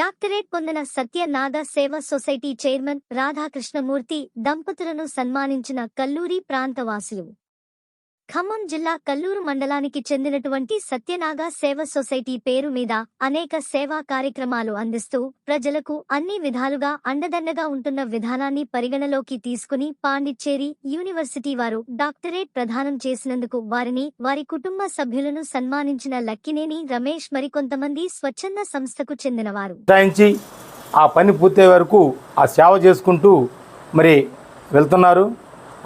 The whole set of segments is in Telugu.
డాక్టరేట్ పొందిన సత్యనాగ సేవ సొసైటీ చైర్మన్ రాధాకృష్ణమూర్తి దంపతులను సన్మానించిన కల్లూరి ప్రాంతవాసులు. ఖమ్మం జిల్లా కల్లూరు మండలానికి చెందినటువంటి సత్యనాగ సేవ సొసైటీ పేరు మీద అనేక సేవా కార్యక్రమాలు అందిస్తూ ప్రజలకు అన్ని విధాలుగా అండదండగా ఉంటున్న విధానాన్ని పరిగణలోకి తీసుకుని పాండిచ్చేరి యూనివర్సిటీ వారు డాక్టరేట్ ప్రదానం చేసినందుకు వారిని వారి కుటుంబ సభ్యులను సన్మానించిన లక్కినేని రమేష్ మరికొంతమంది స్వచ్ఛంద సంస్థకు చెందినవారు. ఆ పని పూర్తయ్యే వరకు ఆ సేవ చేసుకుంటూ మరి వెళ్తున్నారు.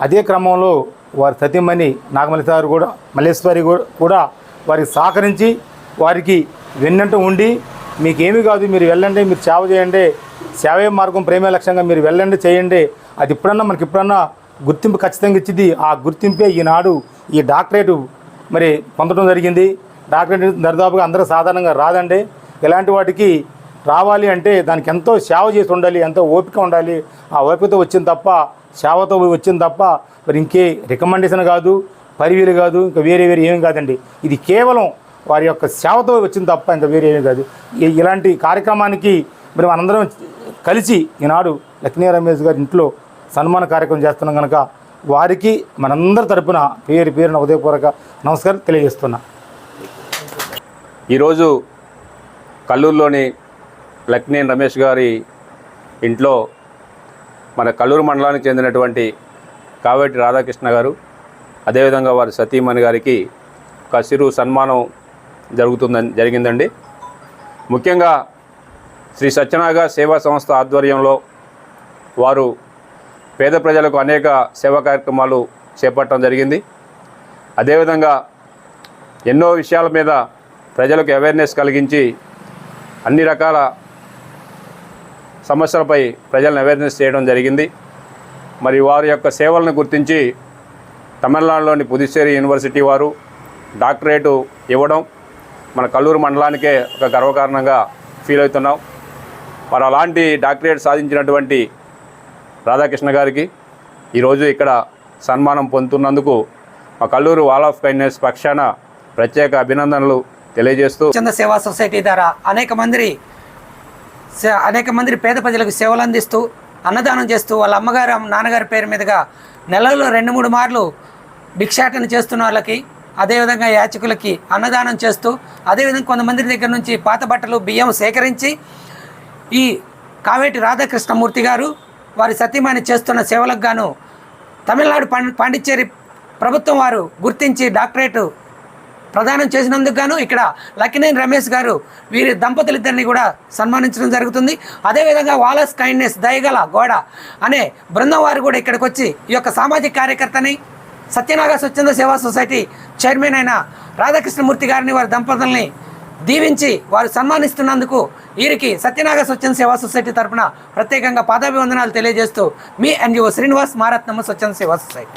అదే క్రమంలో వారి సతీమణి నాగమల్లి సార్ కూడా మల్లేశ్వరి కూడా- కూడా వారికి సహకరించి వారికి వెన్నంట ఉండి మీకేమీ కాదు మీరు వెళ్ళండి మీరు సేవ చేయండి సేవే మార్గం ప్రేమే లక్ష్యంగా మీరు వెళ్ళండి చేయండి. అది ఇప్పుడన్నా మనకి ఇప్పుడన్నా గుర్తింపు ఖచ్చితంగా ఇచ్చింది. ఆ గుర్తింపే ఈనాడు ఈ డాక్టరేటు మరి పొందడం జరిగింది. డాక్టరేట్ దరిదాపుగా అందరూ సాధారణంగా రాదండి. ఇలాంటి వాటికి రావాలి అంటే దానికి ఎంతో సేవ చేసి ఉండాలి ఎంతో ఓపిక ఉండాలి. ఆ ఓపికతో వచ్చింది తప్ప సేవతో వచ్చింది తప్ప మరి ఇంకే రికమెండేషన్ కాదు పరివీలు కాదు ఇంకా వేరే వేరే ఏం కాదండి. ఇది కేవలం వారి యొక్క సేవతో వచ్చింది తప్ప ఇంకా వేరే ఏమీ కాదు. ఇలాంటి కార్యక్రమానికి మరి మనందరం కలిసి ఈనాడు లక్ష్మీ రమేష్ గారి ఇంట్లో సన్మాన కార్యక్రమం చేస్తున్నాం కనుక వారికి మనందరి తరపున పేరు పేరున ఉదయపూర్వక నమస్కారం తెలియజేస్తున్నా. ఈరోజు కల్లూరులోని లక్నేన్ రమేష్ గారి ఇంట్లో మన కల్లూరు మండలానికి చెందినటువంటి కావేటి రాధాకృష్ణ గారు అదేవిధంగా వారి సతీమణి గారికి ఒక చిరు సన్మానం జరుగుతుందని జరిగిందండి. ముఖ్యంగా శ్రీ సత్యనాగ సేవా సంస్థ ఆధ్వర్యంలో వారు పేద ప్రజలకు అనేక సేవా కార్యక్రమాలు చేపట్టడం జరిగింది. అదేవిధంగా ఎన్నో విషయాల మీద ప్రజలకు అవేర్నెస్ కలిగించి అన్ని రకాల సమస్యలపై ప్రజలను అవేర్నెస్ చేయడం జరిగింది. మరి వారి యొక్క సేవలను గుర్తించి తమిళనాడులోని పుదుచ్చేరి యూనివర్సిటీ వారు డాక్టరేటు ఇవ్వడం మన కల్లూరు మండలానికే ఒక గర్వకారణంగా ఫీల్ అవుతున్నాం. మరి అలాంటి డాక్టరేట్ సాధించినటువంటి రాధాకృష్ణ గారికి ఈరోజు ఇక్కడ సన్మానం పొందుతున్నందుకు మా కల్లూరు వాల్ ఆఫ్ కైండ్నెస్ పక్షాన ప్రత్యేక అభినందనలు తెలియజేస్తూ చంద్ర సేవా సొసైటీ ద్వారా అనేక మంది అనేక మంది పేద ప్రజలకు సేవలు అందిస్తూ అన్నదానం చేస్తూ వాళ్ళ అమ్మగారు నాన్నగారి పేరు మీదుగా నెలలో రెండు మూడు మార్లు భిక్షాటన చేస్తున్న వాళ్ళకి అదేవిధంగా యాచకులకి అన్నదానం చేస్తూ అదేవిధంగా కొంతమంది దగ్గర నుంచి పాత బట్టలు బియ్యం సేకరించి ఈ కావేటి రాధాకృష్ణమూర్తి గారు వారి సతీమణి చేస్తున్న సేవలకు గాను తమిళనాడు పాండిచ్చేరి ప్రభుత్వం వారు గుర్తించి డాక్టరేటు ప్రదానం చేసినందుకు గాను ఇక్కడ లక్కినేని రమేష్ గారు వీరి దంపతులిద్దరిని కూడా సన్మానించడం జరుగుతుంది. అదేవిధంగా వాలస్ కైండ్నెస్ దయగల గోడ అనే బృందం వారు కూడా ఇక్కడికి వచ్చి ఈ యొక్క సామాజిక కార్యకర్తని సత్యనాగ స్వచ్ఛంద సేవా సొసైటీ చైర్మన్ అయిన రాధాకృష్ణమూర్తి గారిని వారి దంపతుల్ని దీవించి వారు సన్మానిస్తున్నందుకు వీరికి సత్యనాగ స్వచ్ఛంద సేవా సొసైటీ తరపున ప్రత్యేకంగా పాదాభివందనాలు తెలియజేస్తూ మీ ఎన్జిఓ శ్రీనివాస్ మారత్నమ్మ స్వచ్ఛంద సేవా సొసైటీ.